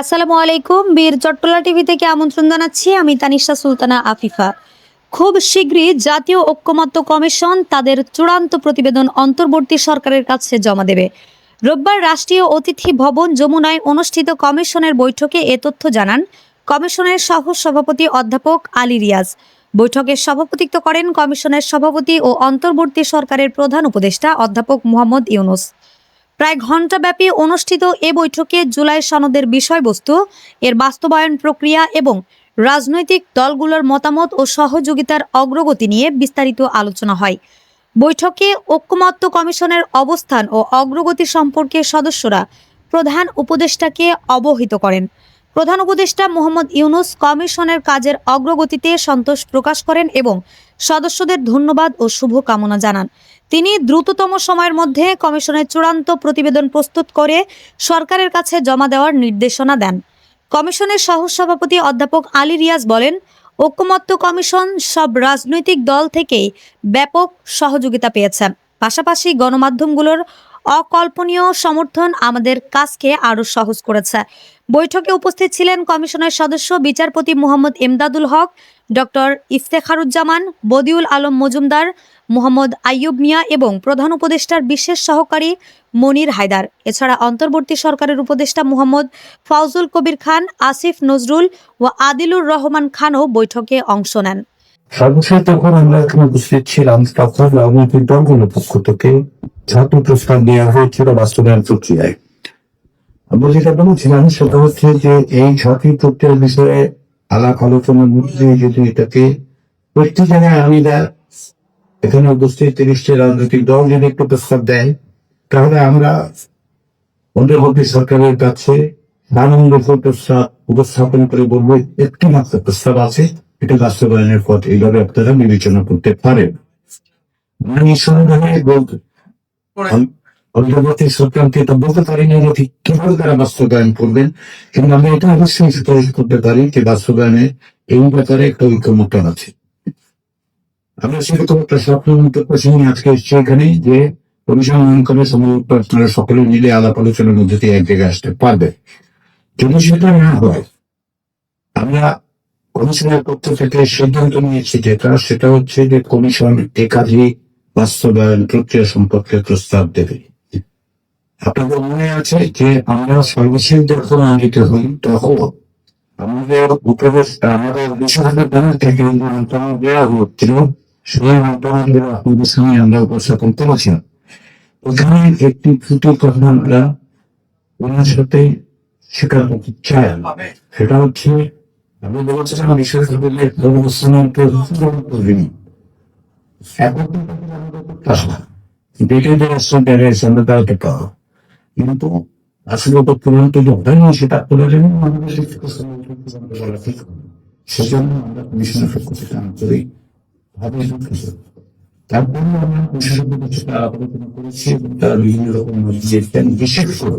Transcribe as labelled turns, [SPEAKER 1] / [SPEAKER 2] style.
[SPEAKER 1] আসসালামু আলাইকুম। বীর চট্টলা টিভি থেকে আমন্ত্রণ জানাচ্ছি আমি তানিশা সুলতানা আফিফা। খুব শীঘ্রই জাতীয় ঐক্যমত্য কমিশন তাদের চূড়ান্ত প্রতিবেদন অন্তর্বর্তী সরকারের কাছে জমা দেবে। রোববার রাষ্ট্রীয় অতিথি ভবন যমুনায় অনুষ্ঠিত কমিশনের বৈঠকে এ তথ্য জানান কমিশনের সহ সভাপতি অধ্যাপক আলী রিয়াজ। বৈঠকে সভাপতিত্ব করেন কমিশনের সভাপতি ও অন্তর্বর্তী সরকারের প্রধান উপদেষ্টা অধ্যাপক মোহাম্মদ ইউনুস। প্রায় ঘণ্টাব্যাপী অনুষ্ঠিত এ বৈঠকে জুলাই সনদের বিষয়বস্তু, এর বাস্তবায়ন প্রক্রিয়া এবং রাজনৈতিক দলগুলোর মতামত ও সহযোগিতার অগ্রগতি নিয়ে বিস্তারিত আলোচনা হয়। বৈঠকে ঐক্যমত্য কমিশনের অবস্থান ও অগ্রগতি সম্পর্কে সদস্যরা প্রধান উপদেষ্টাকে অবহিত করেন। প্রধান উপদেষ্টা মোহাম্মদ ইউনুস কমিশনের কাজের অগ্রগতিতে সন্তোষ প্রকাশ করেন এবং সদস্যদের ধন্যবাদ ও শুভকামনা জানান। তিনি দ্রুততম সময়ের মধ্যে কমিশনের চূড়ান্ত প্রতিবেদন প্রস্তুত করে সরকারের কাছে জমা দেওয়ার নির্দেশনা দেন। কমিশনের সহসভাপতি অধ্যাপক আলী রিয়াজ বলেন ঐক্যমত্য কমিশন সব রাজনৈতিক দল থেকেই ব্যাপক সহযোগিতা পেয়েছে। পাশাপাশি গণমাধ্যমগুলোর অকল্পনীয় সমর্থন আমাদের কাজকে আরও সহজ করেছে। বৈঠকে উপস্থিত ছিলেন কমিশনের সদস্য, বিচারপতি মোহাম্মদ এমদাদুল হক, ডক্টর ইফতেখারুজ্জামান, বদিউল আলম মজুমদার, মোহাম্মদ আইয়ুব মিয়া এবং প্রধান উপদেষ্টার বিশেষ সহকারী মনির হায়দার। এছাড়া অন্তর্বর্তী সরকারের উপদেষ্টা মোহাম্মদ ফাউজুল কবির খান, আসিফ নজরুল ও আদিলুর রহমান খানও বৈঠকে অংশ নেন।
[SPEAKER 2] সর্বশেষ যখন আমরা এখানে উপস্থিত ছিলাম তখন রাজনৈতিক দলগুলোর পক্ষ থেকে ছাত্র প্রস্তাব দেওয়া হয়েছিল বাস্তবায়ন প্রক্রিয়ায়। আমরা যেটা বলেছিলাম সেটা হচ্ছে যে এই ছাত্রী প্রক্রিয়ার বিষয়ে আলাপ আলোচনার মধ্যে যদি এটাকে প্রত্যেক জায়গায় আমি দেয় এখানে উপস্থিত তিরিশটি রাজনৈতিক দল যদি একটু প্রস্তাব দেয়, তাহলে আমরা অন্তর্বর্তী সরকারের কাছে আনন্দ প্রস্তাব, উপস্থাপন করে বলব, একটি মাত্র প্রস্তাব আছে। এটা বাস্তবায়নের পথ। এইভাবে আপনারা বিবেচনা করতে পারেন। অন্তর্বর্তী সরকারকে এটা বলতে পারি না যে কীভাবে তারা বাস্তবায়ন করবেন। কিন্তু আমরা এটা অবশ্যই সুপারিশ করতে পারি যে বাস্তবায়নে এই ব্যাপারে একটা ঐক্যমত আছে। আমরা সেরকম একটা প্রসঙ্গে আজকে এসেছি এখানে যে কমিশন করে সম্ভবত আপনারা সকলে মিলে আলাপ আলোচনার মধ্যে দিয়ে এক জায়গায় আসতে পারবে যদি সেটা না হয় আমরা কমিশনের পক্ষ থেকে সিদ্ধান্ত নিয়েছি যেটা, সেটা হচ্ছে যে কমিশন একাধিক বাস্তবায়ন প্রক্রিয়া সম্পর্কে প্রস্তাব দেবে। আপনাদের মনে আছে যে আমরা সর্বশেষ যখন আয়োজিত হই, তখন আমাদের উপদেষ্টা আমাদের ব্যানার থেকে যে মন্ত্রণালয় দেওয়া হচ্ছিল, সেই মন্ত্রণালয় আপনাদের সঙ্গে আমরা উপস্থাপন করেছিলাম। ওখানে একটি ত্রুটির কথা আমরা ওনার সাথে স্বীকার করতে চাই। সেটা হচ্ছে আমি বলেছিলাম বিশ্ববিদ্যালয়ের অবস্থানের করিনি। এখন ডেটে যে দেখা গেছে আমরা তার একটা কিন্তু আসলে তো চূড়ান্ত যে হয়নি, সেটা করে আমাদের সেজন্য আমরা কমিশনের পক্ষ থেকে আমরা কমিশনের আলাপ আলোচনা করেছি, এবং তারা বিভিন্ন রকম বিশেষ করে